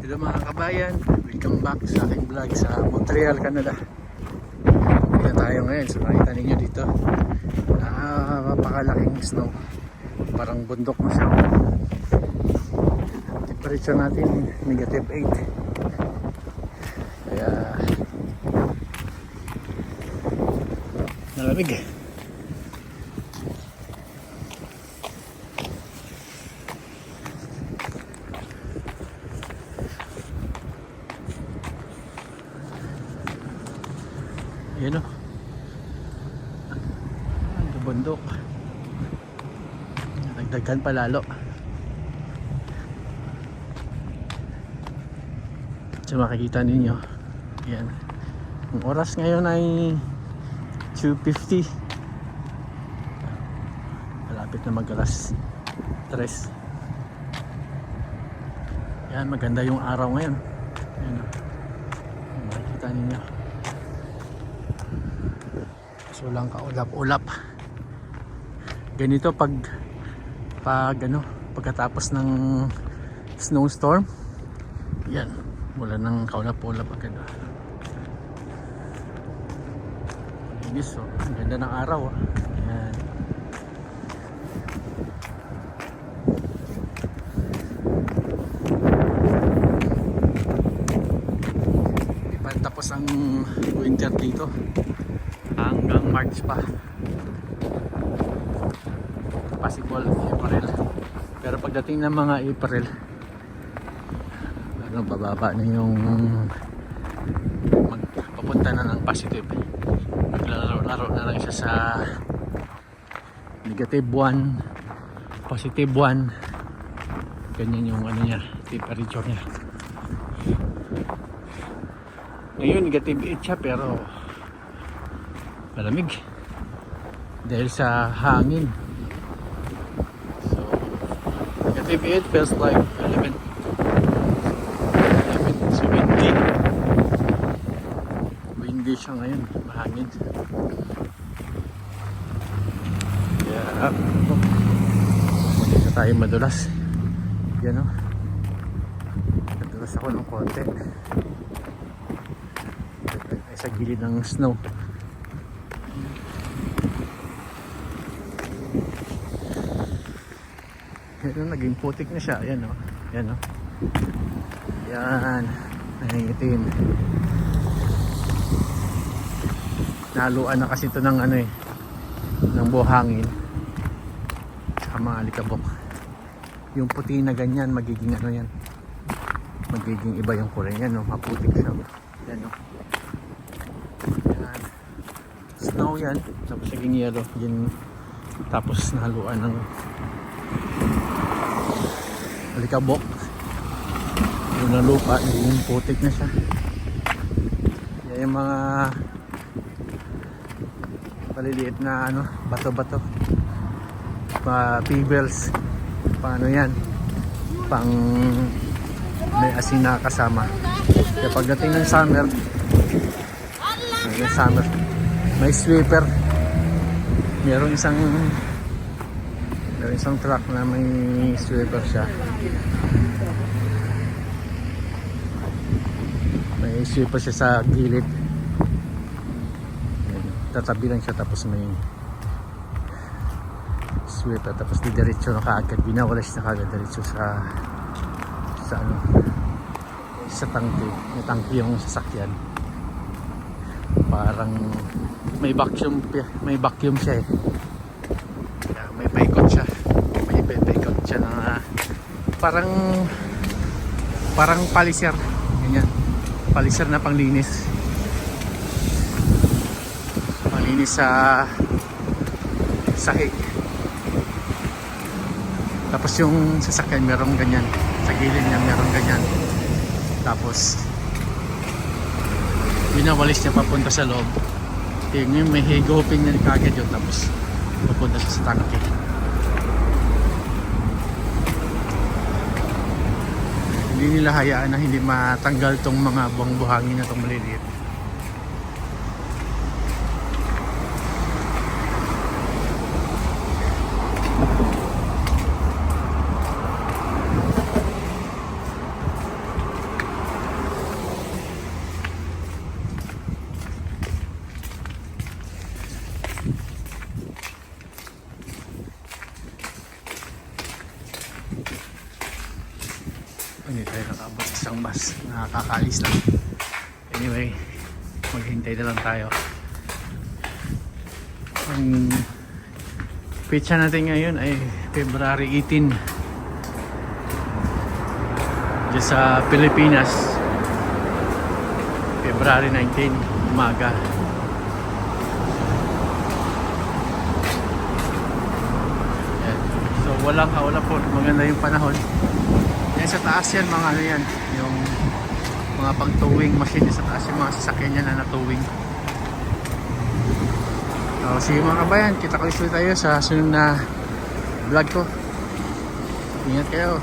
kababayan, welcome back sa aking vlog sa Montreal, Canada. Kaya tayo ngayon, so nakita ninyo dito. Ah, napakalaking snow. Parang bundok na siya. Temperature natin, negative 8. Kaya, nalamig eh. Yun o. Ang bundok. Nagdagan pa lalo. So makikita ninyo. Yan. Ang oras ngayon ay 2.50. Malapit na mag alas 3. Yan, maganda yung araw ngayon. Yan o. Makikita ninyo. So lang kaulap-ulap. Ganito pag pag ano, pagkatapos ng snowstorm. Yan, wala nang kaulap-ulap agad. Linis oh. Ang ganda ng araw ah. Yan. Tapos ang winter dito hanggang March pa. Possible April. Pero pagdating ng mga April ano bababa na yung magpapunta na ng positive. Maglalaro-laro na lang siya sa negative 1 positive 1 ganyan yung ano niya temperature niya. Ngayon negative 8 siya pero malamig. Dahil sa hangin. So negative 8 feels like 11 11 so windy. Windy siya ngayon. Mahangin. Oh, hindi na tayo madulas. Yan o madulas ako ng konti. Sa gilid ng snow Yan, naging putik na siya. Ayan o. Yan o. Yan. Nangingitim. Naluan na kasi ito ng ano eh. Ng buhangin. Saka mga alikabok. Yung puti na ganyan, magiging ano yan. Magiging iba yung kulay. Yan o. Maputik siya. Yan o. Yan. Snow yan. Tapos naging yellow. Yan. Tapos nahaluan ng alikabok. Yung na lupa yung putik na siya. Yan yung mga maliliit na ano bato bato pa pebbles. Paano yan? Pang may asin na kasama. Kaya pagdating ng summer ng summer. May sweeper. Meron isang meron isang truck na may sweeper siya. May sweeper siya sa gilid. Tatabi lang siya tapos may sweeper. Tapos didiretso na kaagad. Binawalas na kaagad. Diretso sa sa ano sa tangke. May tangke yung sasakyan. Parang may vacuum may vacuum siya eh kaya may paikot siya. May paikot siya na parang parang paliser. Ganyan. Paliser na panglinis. Panglinis sa sahig tapos yung sasakyan merong ganyan. Sa gilid niya merong ganyan. Tapos binawalis niya papunta sa loob. Yung may higopin niya kagad yun tapos papunta siya sa tangke hindi nila hayaan na hindi matanggal tong mga buwang buhangin na tong maliliit labas. Nakakaalis lang. Anyway, maghintay na lang tayo. Ang pizza natin ngayon ay February 18. Diyan sa Pilipinas. February 19, umaga. Yan. So walang hawla po, maganda yung panahon. Yan sa taas yan, mga ano yan, mga pang-towing machine sa taas yung mga sasakyan yan na na-towing. So, sige mga kabayan, kita ko ulit tayo sa sunod na vlog ko. Ingat kayo.